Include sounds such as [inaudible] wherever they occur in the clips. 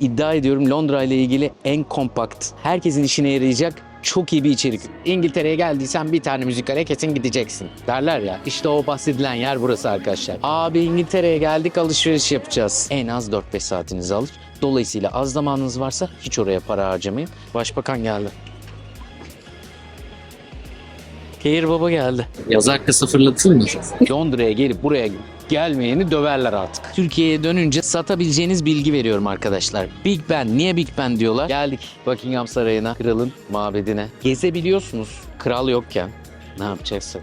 İddia ediyorum Londra ile ilgili en kompakt, herkesin işine yarayacak çok iyi bir içerik. İngiltere'ye geldiysen bir tane müzikale kesin gideceksin derler ya. İşte o bahsedilen yer burası arkadaşlar. Abi İngiltere'ye geldik alışveriş yapacağız. En az 4-5 saatinizi alır. Dolayısıyla az zamanınız varsa hiç oraya para harcamayın. Başbakan geldi. Kehir Baba geldi. Yaz hakkı sıfırlatılır mı? Londra'ya gelip buraya gelmeyeni döverler artık. Türkiye'ye dönünce satabileceğiniz bilgi veriyorum arkadaşlar. Big Ben, niye Big Ben diyorlar? Geldik Buckingham Sarayı'na, kralın mabedine. Gezebiliyorsunuz kral yokken. Ne yapacaksın?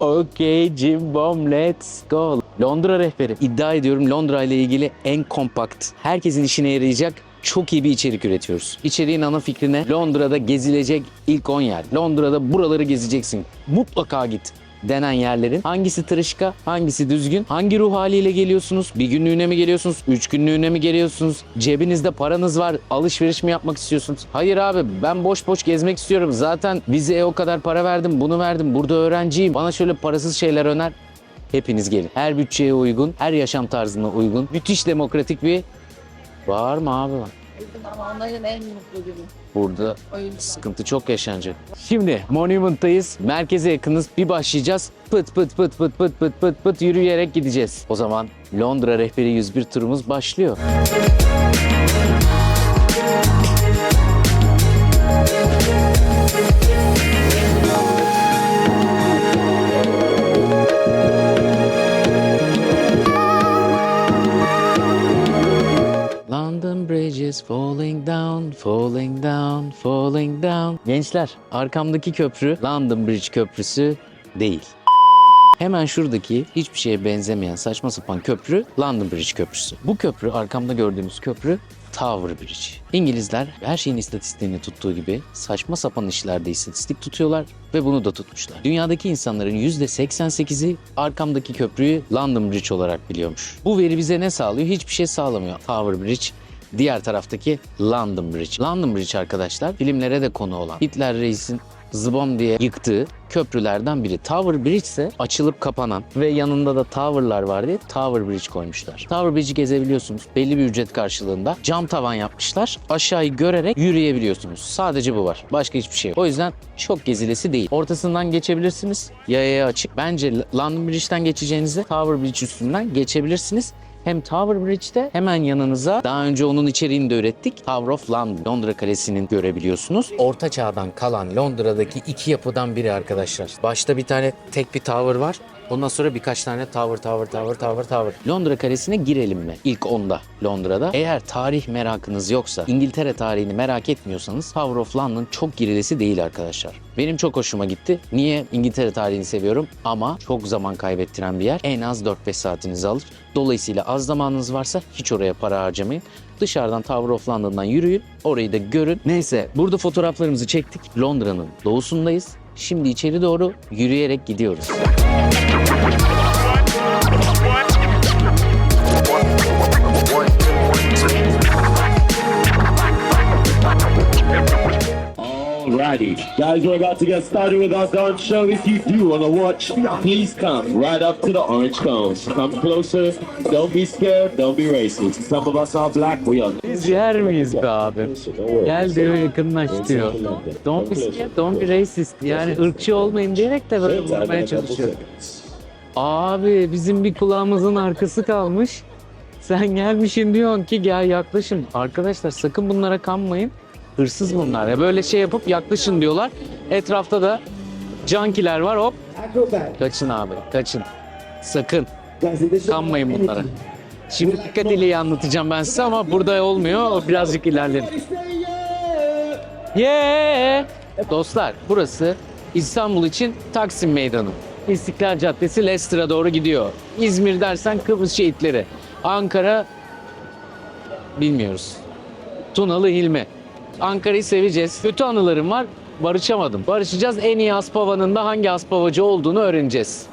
Okay Jim Bom let's go. Londra rehberi. İddia ediyorum Londra ile ilgili en kompakt, herkesin işine yarayacak çok iyi bir içerik üretiyoruz. İçeriğin ana fikrine Londra'da gezilecek ilk 10 yer. Londra'da buraları gezeceksin. Mutlaka git denen yerlerin hangisi tırışka, hangisi düzgün, hangi ruh haliyle geliyorsunuz, bir günlüğüne mi geliyorsunuz, üç günlüğüne mi geliyorsunuz, cebinizde paranız var, alışveriş mi yapmak istiyorsunuz? Hayır abi ben boş boş gezmek istiyorum. Zaten vizeye o kadar para verdim, bunu verdim, burada öğrenciyim. Bana şöyle parasız şeyler öner. Hepiniz gelin. Her bütçeye uygun, her yaşam tarzına uygun. Müthiş demokratik bir... Var mı abi? Ama onların en mutlu günü. Burada O yüzden. Sıkıntı çok yaşanacak. Şimdi Monument'tayız. Merkeze yakınız. Bir başlayacağız. Pıt pıt pıt pıt pıt pıt pıt pıt yürüyerek gideceğiz. O zaman Londra Rehberi 101 turumuz başlıyor. London Gençler, arkamdaki köprü London Bridge köprüsü değil. Hemen şuradaki hiçbir şeye benzemeyen saçma sapan köprü London Bridge köprüsü. Bu köprü arkamda gördüğünüz köprü Tower Bridge. İngilizler her şeyin istatistiğini tuttuğu gibi saçma sapan işlerde istatistik tutuyorlar ve bunu da tutmuşlar. Dünyadaki insanların %88'i arkamdaki köprüyü London Bridge olarak biliyormuş. Bu veri bize ne sağlıyor? Hiçbir şey sağlamıyor. Tower Bridge Diğer taraftaki London Bridge. London Bridge arkadaşlar filmlere de konu olan Hitler reisin zıbom diye yıktığı köprülerden biri. Tower Bridge ise açılıp kapanan ve yanında da towerlar var diye Tower Bridge koymuşlar. Tower Bridge'i gezebiliyorsunuz. Belli bir ücret karşılığında cam tavan yapmışlar. Aşağıyı görerek yürüyebiliyorsunuz. Sadece bu var. Başka hiçbir şey yok. O yüzden çok gezilesi değil. Ortasından geçebilirsiniz. Yayaya açık. Bence London Bridge'den geçeceğinize Tower Bridge üstünden geçebilirsiniz. Hem Tower Bridge'de hemen yanınıza daha önce onun içeriğini de ürettik. Tower of London, Londra Kalesi'nin görebiliyorsunuz. Orta çağdan kalan Londra'daki iki yapıdan biri arkadaşlar. Başta bir tane tek bir tower var. Ondan sonra birkaç tane tower, tower, tower, tower, tower. Londra Kalesi'ne girelim mi? İlk onda Londra'da. Eğer tarih merakınız yoksa, İngiltere tarihini merak etmiyorsanız Tower of London çok girilesi değil arkadaşlar. Benim çok hoşuma gitti. Niye? İngiltere tarihini seviyorum ama çok zaman kaybettiren bir yer. En az 4-5 saatinizi alır. Dolayısıyla az zamanınız varsa hiç oraya para harcamayın. Dışarıdan Tower of London'dan yürüyün. Orayı da görün. Neyse burada fotoğraflarımızı çektik. Londra'nın doğusundayız. Şimdi içeri doğru yürüyerek gidiyoruz. Alrighty, guys, we're about to get started with our dance show. If you do want to watch, please come right up to the orange cones. Come closer. Don't be scared. Don't be racist. Some of us are black. We are. Biz yer miyiz be abi? Gel diyor yakınlaş diyor. Don't be scared, don't be racist. Yani ırkçı olmayın diyerek de böyle vurmaya çalışıyor. Abi bizim bir kulağımızın arkası kalmış. Sen gelmişsin diyorsun ki gel yaklaşın. Arkadaşlar sakın bunlara kanmayın. Hırsız bunlar ya. Böyle şey yapıp yaklaşın diyorlar. Etrafta da cankiler var hop. Kaçın abi kaçın. Sakın. Kanmayın bunlara. Şimdi dikkat ile anlatacağım ben size ama burada olmuyor. Birazcık ilerleyin. Yeah! Dostlar burası İstanbul için Taksim Meydanı. İstiklal Caddesi Leicester'a doğru gidiyor. İzmir dersen Kıbrıs şehitleri. Ankara bilmiyoruz. Tunalı Hilmi. Ankara'yı seveceğiz. Kötü anılarım var. Barışamadım. Barışacağız. En iyi Aspava'nın da hangi Aspavacı olduğunu öğreneceğiz.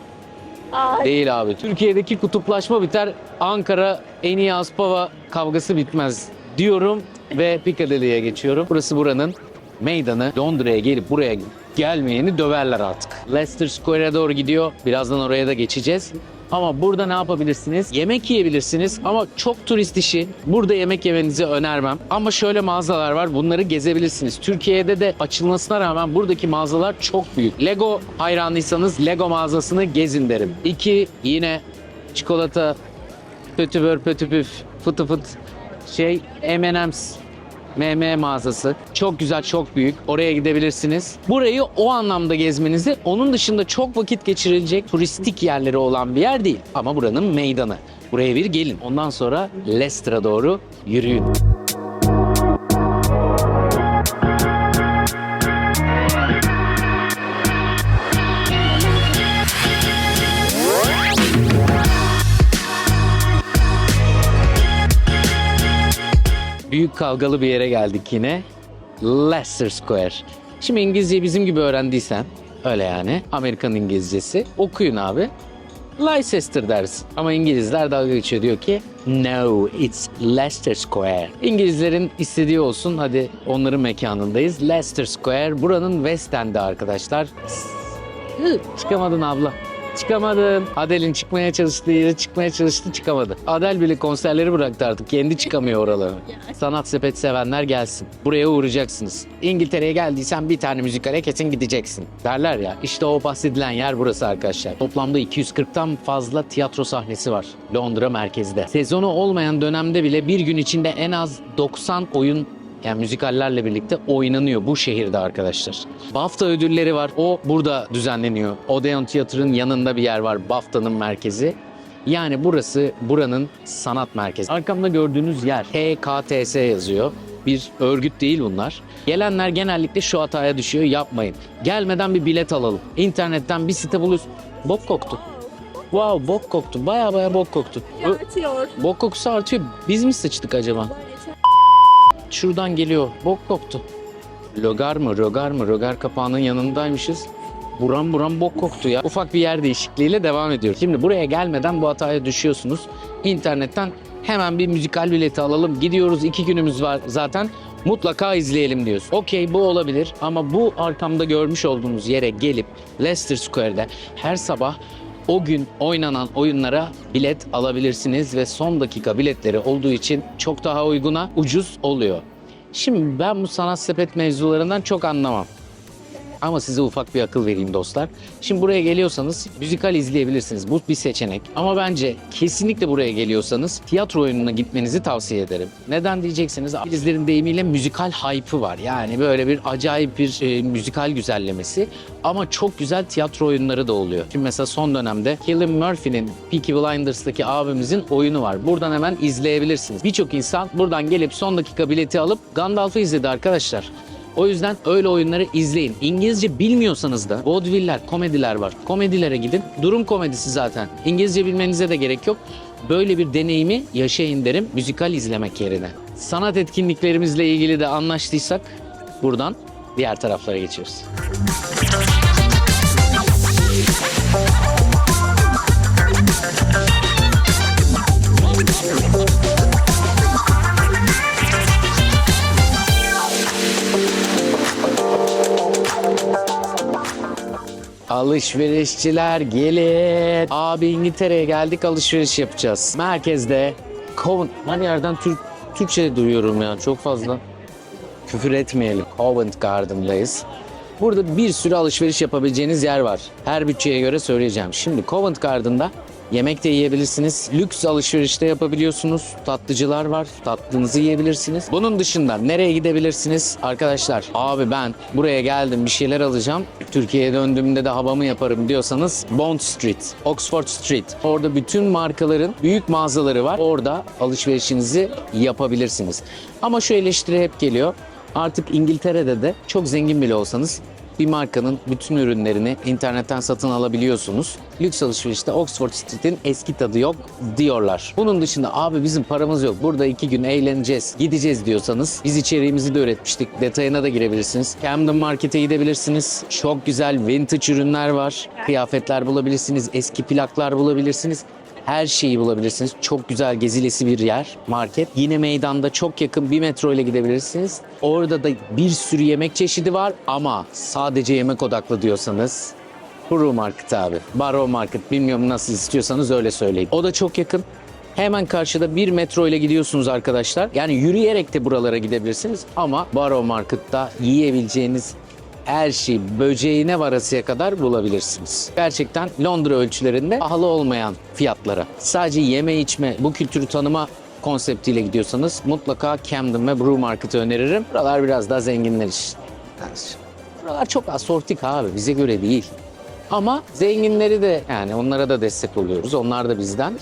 Değil abi. Türkiye'deki kutuplaşma biter. Ankara en iyi Aspava kavgası bitmez diyorum ve Piccadilly'ye geçiyorum. Burası buranın meydanı. Londra'ya gelip buraya gelmeyeni döverler artık. Leicester Square'e doğru gidiyor. Birazdan oraya da geçeceğiz. Ama burada ne yapabilirsiniz? Yemek yiyebilirsiniz ama çok turist işi. Burada yemek yemenizi önermem. Ama şöyle mağazalar var. Bunları gezebilirsiniz. Türkiye'de de açılmasına rağmen buradaki mağazalar çok büyük. Lego hayranıysanız Lego mağazasını gezin derim. İki yine çikolata, pötübör pötüpüf, fıtı fıt şey M&M's MM mağazası. Çok güzel, çok büyük. Oraya gidebilirsiniz. Burayı o anlamda gezmenizi, onun dışında çok vakit geçirilecek turistik yerleri olan bir yer değil. Ama buranın meydanı. Buraya bir gelin. Ondan sonra Leicester'a doğru yürüyün. Büyük kavgalı bir yere geldik yine. Leicester Square. Şimdi İngilizceyi bizim gibi öğrendiysen, öyle yani, Amerikan İngilizcesi, okuyun abi. Leicester dersin. Ama İngilizler dalga geçiyor diyor ki No, it's Leicester Square. İngilizlerin istediği olsun hadi onların mekanındayız. Leicester Square buranın West End'i arkadaşlar. Çıkamadın abla. Çıkamadın. Adel'in çıkmaya çalıştığı yere çıkmaya çalıştı çıkamadı. Adel bile konserleri bıraktı artık. Kendi çıkamıyor oralara. [laughs] Sanat sepet sevenler gelsin. Buraya uğrayacaksınız. İngiltere'ye geldiysen bir tane müzikale kesin gideceksin. Derler ya. İşte o bahsedilen yer burası arkadaşlar. Toplamda 240'tan fazla tiyatro sahnesi var. Londra merkezde. Sezonu olmayan dönemde bile bir gün içinde en az 90 oyun yani müzikallerle birlikte oynanıyor bu şehirde arkadaşlar. BAFTA ödülleri var. O burada düzenleniyor. Odeon Tiyatro'nun yanında bir yer var. BAFTA'nın merkezi. Yani burası buranın sanat merkezi. Arkamda gördüğünüz yer HKTS yazıyor. Bir örgüt değil bunlar. Gelenler genellikle şu hataya düşüyor. Yapmayın. Gelmeden bir bilet alalım. İnternetten bir site buluyorsun. Bok koktu. Wow bok koktu. Baya baya bok koktu. Artıyor. Bok kokusu artıyor. Biz mi sıçtık acaba? Şuradan geliyor. Bok koktu. Logar mı, rogar mı? Rogar kapağının yanındaymışız. Buram buram bok koktu ya. Ufak bir yer değişikliğiyle devam ediyoruz. Şimdi buraya gelmeden bu hataya düşüyorsunuz. İnternetten hemen bir müzikal bileti alalım. Gidiyoruz iki günümüz var zaten. Mutlaka izleyelim diyoruz. Okey bu olabilir ama bu arkamda görmüş olduğunuz yere gelip Leicester Square'de her sabah o gün oynanan oyunlara bilet alabilirsiniz ve son dakika biletleri olduğu için çok daha uyguna, ucuz oluyor. Şimdi ben bu sanat sepet mevzularından çok anlamam. Ama size ufak bir akıl vereyim dostlar. Şimdi buraya geliyorsanız müzikal izleyebilirsiniz. Bu bir seçenek. Ama bence kesinlikle buraya geliyorsanız tiyatro oyununa gitmenizi tavsiye ederim. Neden diyeceksiniz? İngilizlerin deyimiyle müzikal hype'ı var. Yani böyle bir acayip bir e, müzikal güzellemesi. Ama çok güzel tiyatro oyunları da oluyor. Şimdi mesela son dönemde Cillian Murphy'nin Peaky Blinders'taki abimizin oyunu var. Buradan hemen izleyebilirsiniz. Birçok insan buradan gelip son dakika bileti alıp Gandalf'ı izledi arkadaşlar. O yüzden öyle oyunları izleyin. İngilizce bilmiyorsanız da vaudeviller, komediler var. Komedilere gidin. Durum komedisi zaten. İngilizce bilmenize de gerek yok. Böyle bir deneyimi yaşayın derim müzikal izlemek yerine. Sanat etkinliklerimizle ilgili de anlaştıysak buradan diğer taraflara geçiyoruz. Alışverişçiler gelin. Abi İngiltere'ye geldik alışveriş yapacağız. Merkezde Covent. Her yerden Türk, Türkçe duyuyorum ya çok fazla. Küfür etmeyelim. Covent Garden'dayız. Burada bir sürü alışveriş yapabileceğiniz yer var. Her bütçeye göre söyleyeceğim. Şimdi Covent Garden'da yemek de yiyebilirsiniz. Lüks alışverişte yapabiliyorsunuz. Tatlıcılar var. Tatlınızı yiyebilirsiniz. Bunun dışında nereye gidebilirsiniz? Arkadaşlar abi ben buraya geldim bir şeyler alacağım. Türkiye'ye döndüğümde de havamı yaparım diyorsanız Bond Street, Oxford Street. Orada bütün markaların büyük mağazaları var. Orada alışverişinizi yapabilirsiniz. Ama şu eleştiri hep geliyor. Artık İngiltere'de de çok zengin bile olsanız bir markanın bütün ürünlerini internetten satın alabiliyorsunuz. Lüks alışverişte Oxford Street'in eski tadı yok diyorlar. Bunun dışında abi bizim paramız yok. Burada iki gün eğleneceğiz, gideceğiz diyorsanız biz içeriğimizi de üretmiştik. Detayına da girebilirsiniz. Camden Market'e gidebilirsiniz. Çok güzel vintage ürünler var. Kıyafetler bulabilirsiniz. Eski plaklar bulabilirsiniz. Her şeyi bulabilirsiniz. Çok güzel gezilesi bir yer, market. Yine meydanda çok yakın bir metro ile gidebilirsiniz. Orada da bir sürü yemek çeşidi var ama sadece yemek odaklı diyorsanız Brew Market abi. Barrow Market bilmiyorum nasıl istiyorsanız öyle söyleyin. O da çok yakın. Hemen karşıda bir metro ile gidiyorsunuz arkadaşlar. Yani yürüyerek de buralara gidebilirsiniz ama Barrow Market'ta yiyebileceğiniz her şeyi böceğine varasıya kadar bulabilirsiniz. Gerçekten Londra ölçülerinde pahalı olmayan fiyatlara. Sadece yeme içme, bu kültürü tanıma konseptiyle gidiyorsanız mutlaka Camden ve Brew Market'ı öneririm. Buralar biraz daha zenginler için. Buralar çok asortik abi, bize göre değil. Ama zenginleri de yani onlara da destek oluyoruz. Onlar da bizden.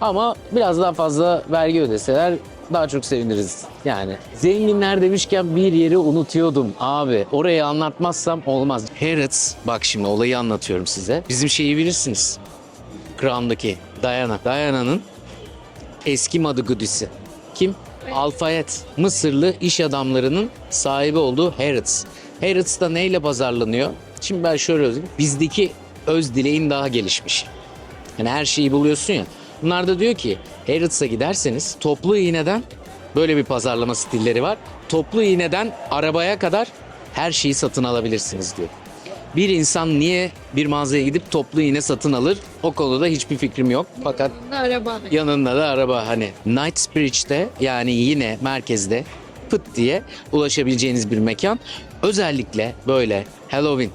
Ama biraz daha fazla vergi ödeseler daha çok seviniriz. Yani zenginler demişken bir yeri unutuyordum abi. Orayı anlatmazsam olmaz. Harrods, bak şimdi olayı anlatıyorum size. Bizim şeyi bilirsiniz. Crown'daki Diana. Diana'nın eski Madugudisi. Kim? Alfayet. Mısırlı iş adamlarının sahibi olduğu Harrods. Harrods da neyle pazarlanıyor? Şimdi ben şöyle özüm. Bizdeki öz dileğin daha gelişmiş. Yani her şeyi buluyorsun ya. Bunlar da diyor ki Harrods'a giderseniz toplu iğneden böyle bir pazarlama stilleri var. Toplu iğneden arabaya kadar her şeyi satın alabilirsiniz diyor. Bir insan niye bir mağazaya gidip toplu iğne satın alır? O konuda hiçbir fikrim yok. Fakat Araba. yanında da araba hani Knightsbridge'de yani yine merkezde pıt diye ulaşabileceğiniz bir mekan. Özellikle böyle Halloween,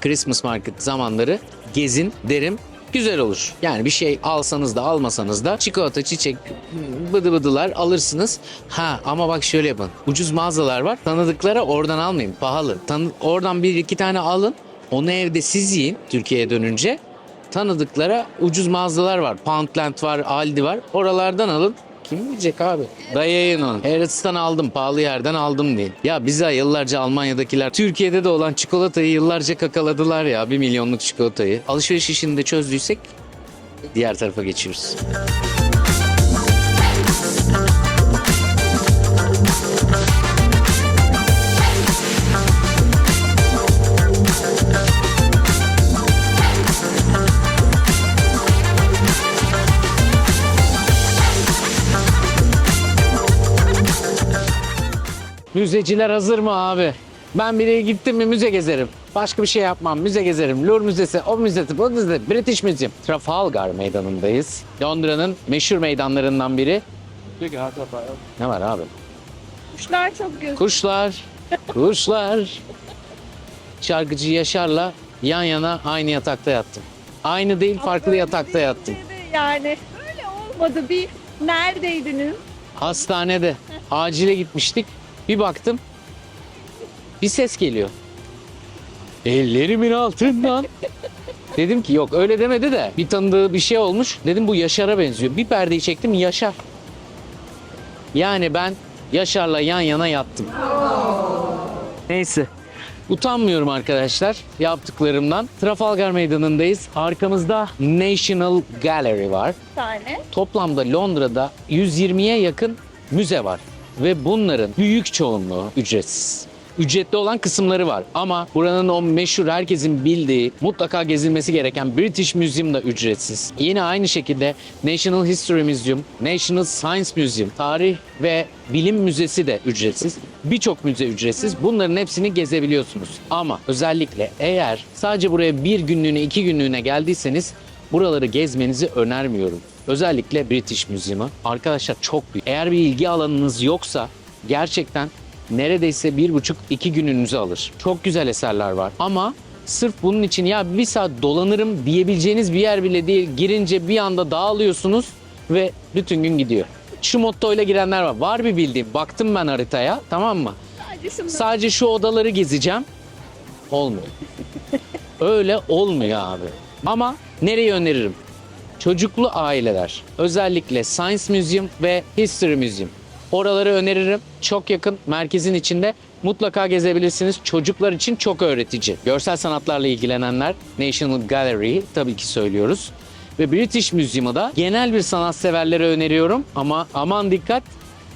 Christmas market zamanları gezin derim. Güzel olur. Yani bir şey alsanız da almasanız da çikolata, çiçek, bıdı bıdılar alırsınız. Ha ama bak şöyle yapın. Ucuz mağazalar var. Tanıdıklara oradan almayın. Pahalı. Tanı- oradan bir iki tane alın. Onu evde siz yiyin Türkiye'ye dönünce tanıdıklara ucuz mağazalar var. Poundland var, Aldi var. Oralardan alın. Kim bilecek abi? Dayayın onu. Harrods'tan aldım, pahalı yerden aldım diye. Ya bize yıllarca Almanya'dakiler Türkiye'de de olan çikolatayı yıllarca kakaladılar ya. Bir milyonluk çikolatayı. Alışveriş işini de çözdüysek diğer tarafa geçiyoruz. Müzeciler hazır mı abi? Ben bir yere gittim mi müze gezerim. Başka bir şey yapmam. Müze gezerim. Louvre Müzesi, o müzesi, bu müzesi, British Museum. Trafalgar Meydanı'ndayız. Londra'nın meşhur meydanlarından biri. Ne var abi? Kuşlar çok güzel. Kuşlar, kuşlar. Şarkıcı Yaşar'la yan yana aynı yatakta yattım. Aynı değil, farklı yatakta yattım. Yani öyle olmadı. Bir neredeydiniz? Hastanede acile gitmiştik. Bir baktım. Bir ses geliyor. Ellerimin altından. [laughs] Dedim ki yok öyle demedi de bir tanıdığı bir şey olmuş. Dedim bu Yaşar'a benziyor. Bir perdeyi çektim Yaşar. Yani ben Yaşar'la yan yana yattım. Neyse. Utanmıyorum arkadaşlar yaptıklarımdan. Trafalgar Meydanı'ndayız. Arkamızda National Gallery var. Bir tane. Toplamda Londra'da 120'ye yakın müze var ve bunların büyük çoğunluğu ücretsiz. Ücretli olan kısımları var ama buranın o meşhur herkesin bildiği mutlaka gezilmesi gereken British Museum da ücretsiz. Yine aynı şekilde National History Museum, National Science Museum, Tarih ve Bilim Müzesi de ücretsiz. Birçok müze ücretsiz. Bunların hepsini gezebiliyorsunuz. Ama özellikle eğer sadece buraya bir günlüğüne iki günlüğüne geldiyseniz Buraları gezmenizi önermiyorum. Özellikle British Museum'u. Arkadaşlar çok büyük. Eğer bir ilgi alanınız yoksa gerçekten neredeyse bir buçuk iki gününüzü alır. Çok güzel eserler var ama sırf bunun için ya bir saat dolanırım diyebileceğiniz bir yer bile değil. Girince bir anda dağılıyorsunuz ve bütün gün gidiyor. Şu mottoyla girenler var. Var bir bildiğim. Baktım ben haritaya tamam mı? Sadece şu odaları gezeceğim. Olmuyor. [laughs] Öyle olmuyor abi. Ama nereyi öneririm? Çocuklu aileler. Özellikle Science Museum ve History Museum. Oraları öneririm. Çok yakın, merkezin içinde. Mutlaka gezebilirsiniz. Çocuklar için çok öğretici. Görsel sanatlarla ilgilenenler National Gallery tabii ki söylüyoruz. Ve British Museum'u da genel bir sanatseverlere öneriyorum. Ama aman dikkat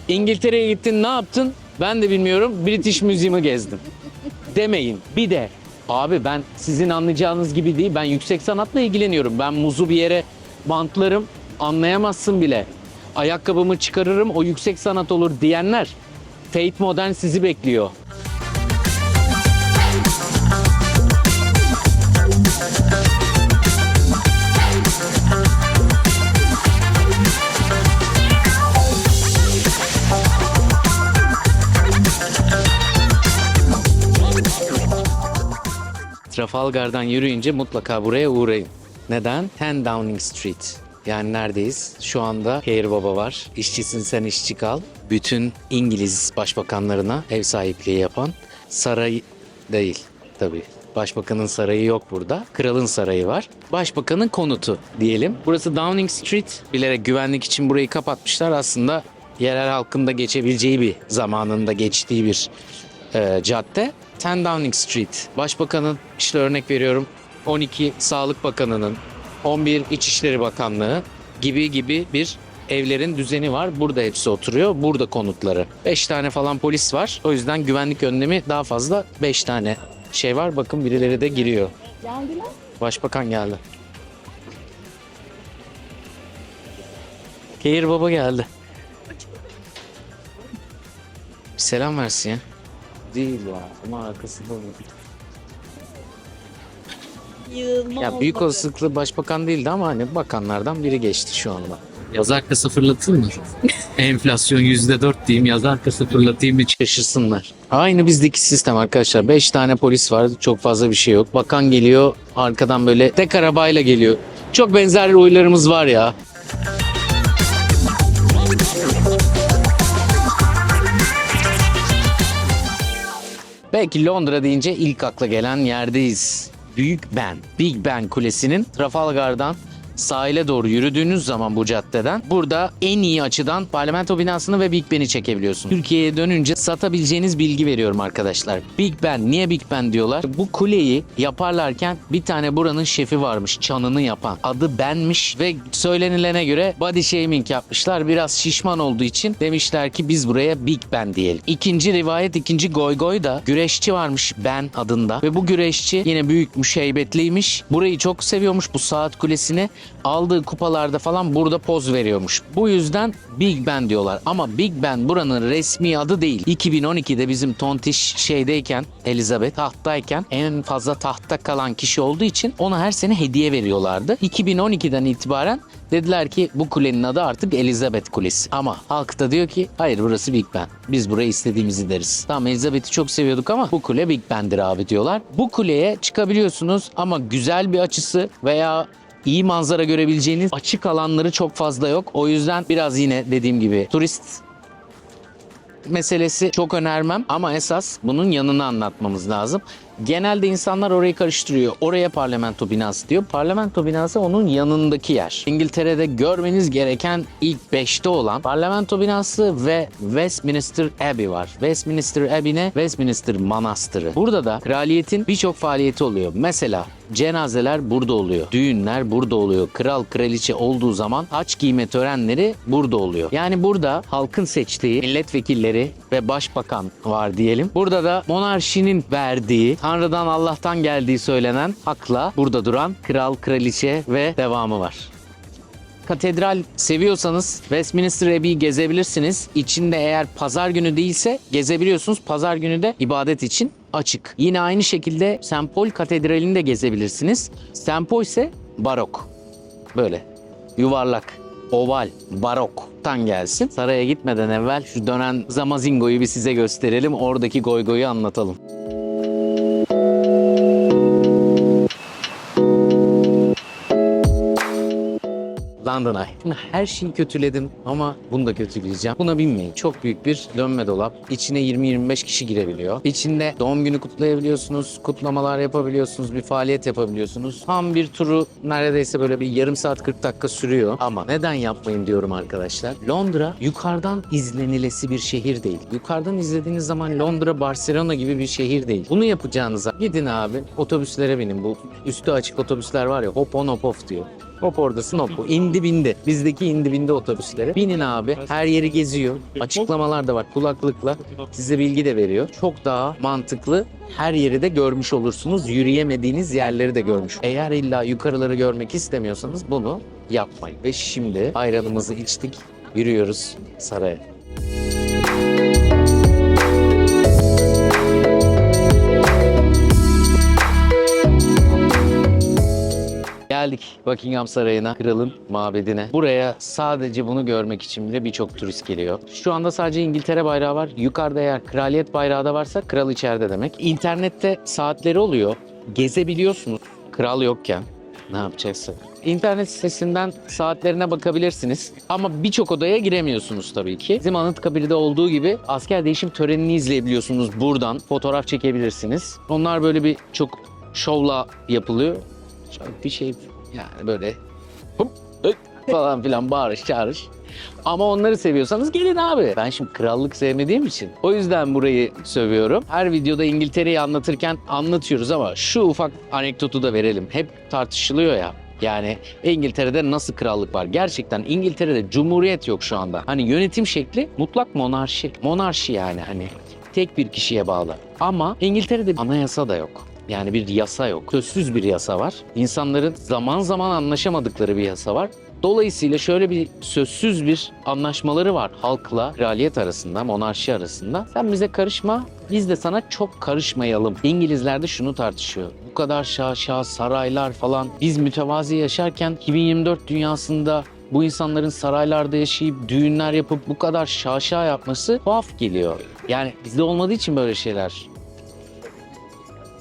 İngiltere'ye gittin ne yaptın? Ben de bilmiyorum. British Museum'u gezdim. Demeyin. Bir de abi ben sizin anlayacağınız gibi değil. Ben yüksek sanatla ilgileniyorum. Ben muzu bir yere bantlarım. anlayamazsın bile. Ayakkabımı çıkarırım o yüksek sanat olur diyenler Fate Modern sizi bekliyor. Trafalgar'dan yürüyünce mutlaka buraya uğrayın. Neden? 10 Downing Street. Yani neredeyiz? Şu anda Keir Baba var. İşçisin sen işçi kal. Bütün İngiliz başbakanlarına ev sahipliği yapan saray değil tabii. Başbakanın sarayı yok burada. Kralın sarayı var. Başbakanın konutu diyelim. Burası Downing Street. Bilerek güvenlik için burayı kapatmışlar. Aslında yerel halkın da geçebileceği bir zamanında geçtiği bir e, cadde. 10 Downing Street. Başbakanın işte örnek veriyorum 12 Sağlık Bakanı'nın 11 İçişleri Bakanlığı gibi gibi bir evlerin düzeni var. Burada hepsi oturuyor. Burada konutları. 5 tane falan polis var. O yüzden güvenlik önlemi daha fazla 5 tane şey var. Bakın birileri de giriyor. Geldiler. Başbakan geldi. Keir Baba geldi. Bir selam versin ya. Değil ya ama arkasında olur. Yığılma Ya büyük olmadı. olasılıkla başbakan değildi ama hani bakanlardan biri geçti şu anda. Yaz arkası fırlatayım mı? [laughs] Enflasyon %4 diyeyim yaz arkası fırlatayım mı şaşırsınlar. Aynı bizdeki sistem arkadaşlar. 5 tane polis var çok fazla bir şey yok. Bakan geliyor arkadan böyle tek arabayla geliyor. Çok benzer oylarımız var ya. Belki Londra deyince ilk akla gelen yerdeyiz. Büyük Ben, Big Ben Kulesi'nin Trafalgar'dan sahile doğru yürüdüğünüz zaman bu caddeden burada en iyi açıdan parlamento binasını ve Big Ben'i çekebiliyorsunuz. Türkiye'ye dönünce satabileceğiniz bilgi veriyorum arkadaşlar. Big Ben, niye Big Ben diyorlar? Bu kuleyi yaparlarken bir tane buranın şefi varmış çanını yapan. Adı Ben'miş ve söylenilene göre body shaming yapmışlar. Biraz şişman olduğu için demişler ki biz buraya Big Ben diyelim. İkinci rivayet, ikinci goy goy da güreşçi varmış Ben adında ve bu güreşçi yine büyükmüş, heybetliymiş. Burayı çok seviyormuş bu saat kulesini. Aldığı kupalarda falan burada poz veriyormuş. Bu yüzden Big Ben diyorlar. Ama Big Ben buranın resmi adı değil. 2012'de bizim tontiş şeydeyken Elizabeth tahttayken en fazla tahtta kalan kişi olduğu için ona her sene hediye veriyorlardı. 2012'den itibaren dediler ki bu kulenin adı artık Elizabeth Kulesi. Ama halk da diyor ki hayır burası Big Ben. Biz buraya istediğimizi deriz. Tamam Elizabeth'i çok seviyorduk ama bu kule Big Ben'dir abi diyorlar. Bu kuleye çıkabiliyorsunuz ama güzel bir açısı veya iyi manzara görebileceğiniz açık alanları çok fazla yok. O yüzden biraz yine dediğim gibi turist meselesi çok önermem ama esas bunun yanını anlatmamız lazım. Genelde insanlar orayı karıştırıyor. Oraya parlamento binası diyor. Parlamento binası onun yanındaki yer. İngiltere'de görmeniz gereken ilk 5'te olan parlamento binası ve Westminster Abbey var. Westminster Abbey ne? Westminster Manastırı. Burada da kraliyetin birçok faaliyeti oluyor. Mesela cenazeler burada oluyor. Düğünler burada oluyor. Kral kraliçe olduğu zaman haç giyme törenleri burada oluyor. Yani burada halkın seçtiği milletvekilleri ve başbakan var diyelim. Burada da monarşinin verdiği, Tanrı'dan Allah'tan geldiği söylenen hakla burada duran kral, kraliçe ve devamı var. Katedral seviyorsanız Westminster Abbey'i gezebilirsiniz. İçinde eğer pazar günü değilse gezebiliyorsunuz. Pazar günü de ibadet için açık. Yine aynı şekilde St. Paul Katedrali'ni de gezebilirsiniz. St. Paul ise barok. Böyle yuvarlak, oval, baroktan gelsin. Saraya gitmeden evvel şu dönen Zamazingo'yu bir size gösterelim. Oradaki goygoyu anlatalım. London Eye. Şimdi her şeyi kötüledim ama bunu da kötüleyeceğim. Buna binmeyin. Çok büyük bir dönme dolap. İçine 20-25 kişi girebiliyor. İçinde doğum günü kutlayabiliyorsunuz, kutlamalar yapabiliyorsunuz, bir faaliyet yapabiliyorsunuz. Tam bir turu neredeyse böyle bir yarım saat 40 dakika sürüyor. Ama neden yapmayın diyorum arkadaşlar. Londra yukarıdan izlenilesi bir şehir değil. Yukarıdan izlediğiniz zaman Londra, Barcelona gibi bir şehir değil. Bunu yapacağınıza gidin abi otobüslere binin. Bu üstü açık otobüsler var ya hop on hop off diyor. Hop oradasın hop. İndi bindi. Bizdeki indi bindi otobüsleri. Binin abi. Her yeri geziyor. Açıklamalar da var kulaklıkla. Size bilgi de veriyor. Çok daha mantıklı. Her yeri de görmüş olursunuz. Yürüyemediğiniz yerleri de görmüş. Eğer illa yukarıları görmek istemiyorsanız bunu yapmayın. Ve şimdi ayranımızı içtik. Yürüyoruz saraya. Buckingham Sarayı'na, kralın mabedine. Buraya sadece bunu görmek için bile birçok turist geliyor. Şu anda sadece İngiltere bayrağı var. Yukarıda eğer kraliyet bayrağı da varsa kral içeride demek. İnternette saatleri oluyor. Gezebiliyorsunuz kral yokken. Ne yapacaksın? İnternet sitesinden saatlerine bakabilirsiniz. Ama birçok odaya giremiyorsunuz tabii ki. Bizim Anıtkabir'de olduğu gibi asker değişim törenini izleyebiliyorsunuz buradan. Fotoğraf çekebilirsiniz. Onlar böyle bir çok şovla yapılıyor. Çok bir şey yani böyle hop, hop falan filan bağırış çağırış. Ama onları seviyorsanız gelin abi. Ben şimdi krallık sevmediğim için o yüzden burayı sövüyorum. Her videoda İngiltere'yi anlatırken anlatıyoruz ama şu ufak anekdotu da verelim. Hep tartışılıyor ya. Yani İngiltere'de nasıl krallık var? Gerçekten İngiltere'de cumhuriyet yok şu anda. Hani yönetim şekli mutlak monarşi. Monarşi yani hani tek bir kişiye bağlı. Ama İngiltere'de anayasa da yok. Yani bir yasa yok. Sözsüz bir yasa var. İnsanların zaman zaman anlaşamadıkları bir yasa var. Dolayısıyla şöyle bir sözsüz bir anlaşmaları var halkla kraliyet arasında, monarşi arasında. Sen bize karışma, biz de sana çok karışmayalım. İngilizler de şunu tartışıyor. Bu kadar şaşa, saraylar falan. Biz mütevazi yaşarken 2024 dünyasında bu insanların saraylarda yaşayıp düğünler yapıp bu kadar şaşa yapması tuhaf geliyor. Yani bizde olmadığı için böyle şeyler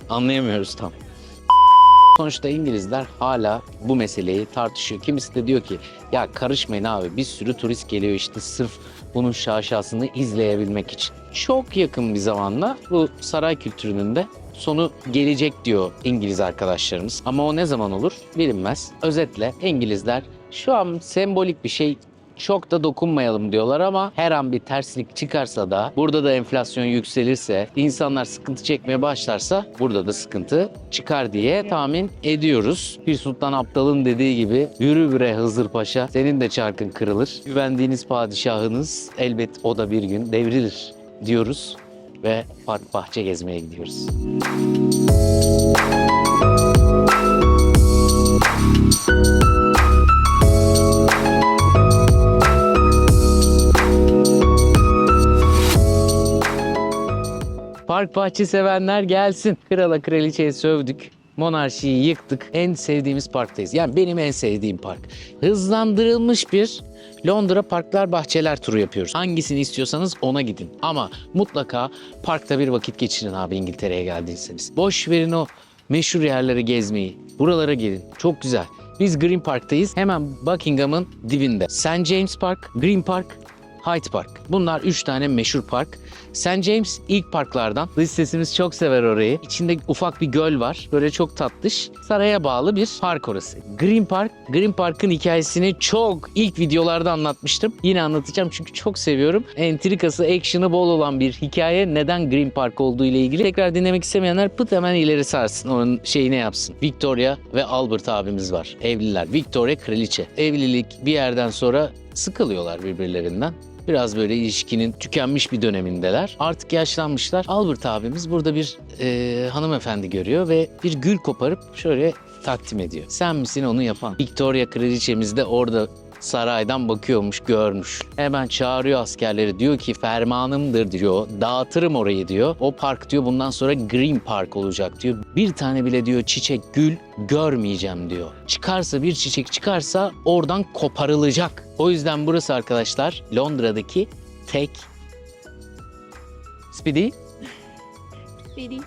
anlayamıyoruz tam. Sonuçta İngilizler hala bu meseleyi tartışıyor. Kimisi de diyor ki ya karışmayın abi bir sürü turist geliyor işte sırf bunun şaşasını izleyebilmek için. Çok yakın bir zamanda bu saray kültürünün de sonu gelecek diyor İngiliz arkadaşlarımız. Ama o ne zaman olur bilinmez. Özetle İngilizler şu an sembolik bir şey çok da dokunmayalım diyorlar ama her an bir terslik çıkarsa da burada da enflasyon yükselirse insanlar sıkıntı çekmeye başlarsa burada da sıkıntı çıkar diye tahmin ediyoruz. Bir Sultan Abdal'ın dediği gibi yürü bre Hızır Paşa senin de çarkın kırılır. Güvendiğiniz padişahınız elbet o da bir gün devrilir diyoruz ve park bahçe gezmeye gidiyoruz. Park bahçe sevenler gelsin. Krala kraliçeye sövdük. Monarşiyi yıktık. En sevdiğimiz parktayız. Yani benim en sevdiğim park. Hızlandırılmış bir Londra Parklar Bahçeler turu yapıyoruz. Hangisini istiyorsanız ona gidin. Ama mutlaka parkta bir vakit geçirin abi İngiltere'ye geldiyseniz. Boş verin o meşhur yerleri gezmeyi. Buralara gelin. Çok güzel. Biz Green Park'tayız. Hemen Buckingham'ın dibinde. St. James Park, Green Park, Hyde Park. Bunlar üç tane meşhur park. St. James ilk parklardan. Dış sesimiz çok sever orayı. İçinde ufak bir göl var. Böyle çok tatlış. Saraya bağlı bir park orası. Green Park. Green Park'ın hikayesini çok ilk videolarda anlatmıştım. Yine anlatacağım çünkü çok seviyorum. Entrikası, action'ı bol olan bir hikaye. Neden Green Park olduğu ile ilgili. Tekrar dinlemek istemeyenler pıt hemen ileri sarsın. Onun şeyini yapsın. Victoria ve Albert abimiz var. Evliler. Victoria kraliçe. Evlilik bir yerden sonra sıkılıyorlar birbirlerinden. Biraz böyle ilişkinin tükenmiş bir dönemindeler. Artık yaşlanmışlar. Albert abimiz burada bir e, hanımefendi görüyor ve bir gül koparıp şöyle takdim ediyor. Sen misin onu yapan? Victoria kraliçemiz de orada saraydan bakıyormuş, görmüş. Hemen çağırıyor askerleri. Diyor ki fermanımdır diyor. Dağıtırım orayı diyor. O park diyor bundan sonra Green Park olacak diyor. Bir tane bile diyor çiçek, gül görmeyeceğim diyor. Çıkarsa bir çiçek çıkarsa oradan koparılacak. O yüzden burası arkadaşlar Londra'daki tek Speedy Biri.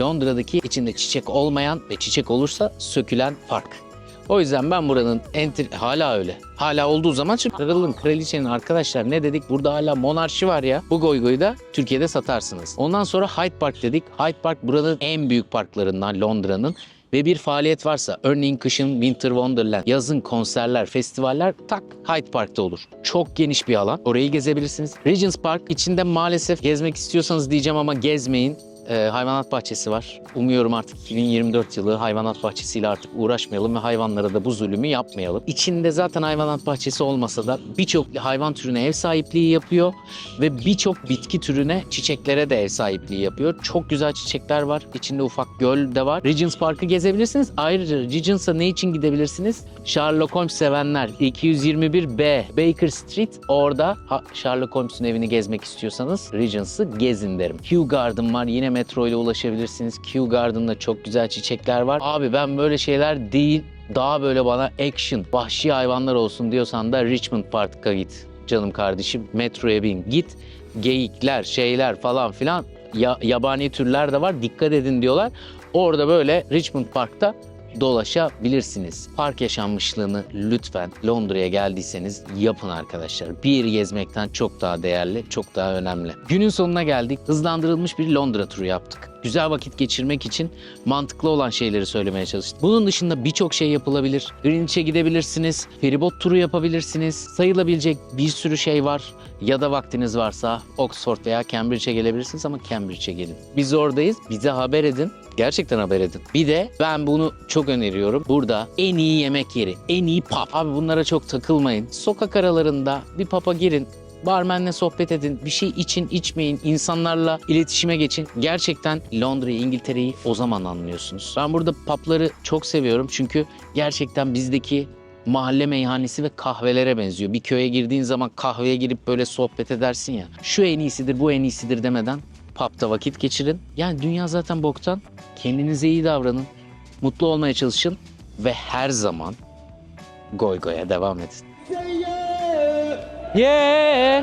Londra'daki içinde çiçek olmayan ve çiçek olursa sökülen park. O yüzden ben buranın enter hala öyle. Hala olduğu zaman çünkü kralın kraliçenin arkadaşlar ne dedik burada hala monarşi var ya. Bu goygoyu da Türkiye'de satarsınız. Ondan sonra Hyde Park dedik. Hyde Park buranın en büyük parklarından Londra'nın ve bir faaliyet varsa örneğin kışın Winter Wonderland, yazın konserler, festivaller tak Hyde Park'ta olur. Çok geniş bir alan. Orayı gezebilirsiniz. Regent's Park içinde maalesef gezmek istiyorsanız diyeceğim ama gezmeyin. E, hayvanat bahçesi var. Umuyorum artık 2024 yılı hayvanat bahçesiyle artık uğraşmayalım ve hayvanlara da bu zulümü yapmayalım. İçinde zaten hayvanat bahçesi olmasa da birçok hayvan türüne ev sahipliği yapıyor ve birçok bitki türüne çiçeklere de ev sahipliği yapıyor. Çok güzel çiçekler var. İçinde ufak göl de var. Regents Park'ı gezebilirsiniz. Ayrıca Regents'a ne için gidebilirsiniz? Sherlock Holmes sevenler 221B Baker Street orada ha, Sherlock Holmes'un evini gezmek istiyorsanız Regents'ı gezin derim. Kew Garden var. Yine metro ile ulaşabilirsiniz. Kew Garden'da çok güzel çiçekler var. Abi ben böyle şeyler değil daha böyle bana action, vahşi hayvanlar olsun diyorsan da Richmond Park'a git canım kardeşim. Metroya bin git. Geyikler, şeyler falan filan ya, yabani türler de var. Dikkat edin diyorlar. Orada böyle Richmond Park'ta dolaşabilirsiniz. Park yaşanmışlığını lütfen Londra'ya geldiyseniz yapın arkadaşlar. Bir gezmekten çok daha değerli, çok daha önemli. Günün sonuna geldik. Hızlandırılmış bir Londra turu yaptık. Güzel vakit geçirmek için mantıklı olan şeyleri söylemeye çalıştım. Bunun dışında birçok şey yapılabilir. Greenwich'e gidebilirsiniz, feribot turu yapabilirsiniz. Sayılabilecek bir sürü şey var. Ya da vaktiniz varsa Oxford veya Cambridge'e gelebilirsiniz ama Cambridge'e gelin. Biz oradayız. Bize haber edin. Gerçekten haber edin. Bir de ben bunu çok öneriyorum. Burada en iyi yemek yeri, en iyi pub. Abi bunlara çok takılmayın. Sokak aralarında bir pub'a girin. Barmenle sohbet edin, bir şey için içmeyin, insanlarla iletişime geçin. Gerçekten Londra'yı, İngiltere'yi o zaman anlıyorsunuz. Ben burada pubları çok seviyorum çünkü gerçekten bizdeki mahalle meyhanesi ve kahvelere benziyor. Bir köye girdiğin zaman kahveye girip böyle sohbet edersin ya. Şu en iyisidir, bu en iyisidir demeden pub'da vakit geçirin. Yani dünya zaten boktan. Kendinize iyi davranın. Mutlu olmaya çalışın ve her zaman goy goya devam edin. Yeah!